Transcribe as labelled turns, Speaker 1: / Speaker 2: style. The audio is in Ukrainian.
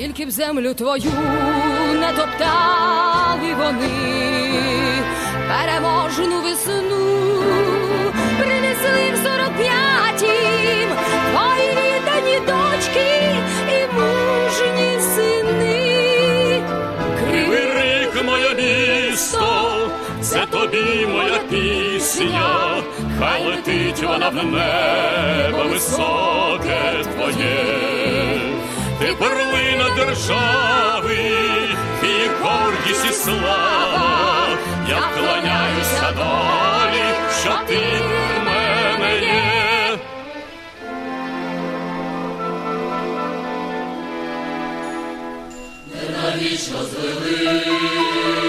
Speaker 1: скільки б землю твою не топтали вони, переможну весну принесли в сорок п'ятім твої віддані дочки і мужні сини.
Speaker 2: Кривий рік, моє місто, це тобі моя пісня, хай летить вона в небо високе твоє, ти держави, і гордість, і слава, я вклоняюся долі, що ти в мене є. Ненавічно звели.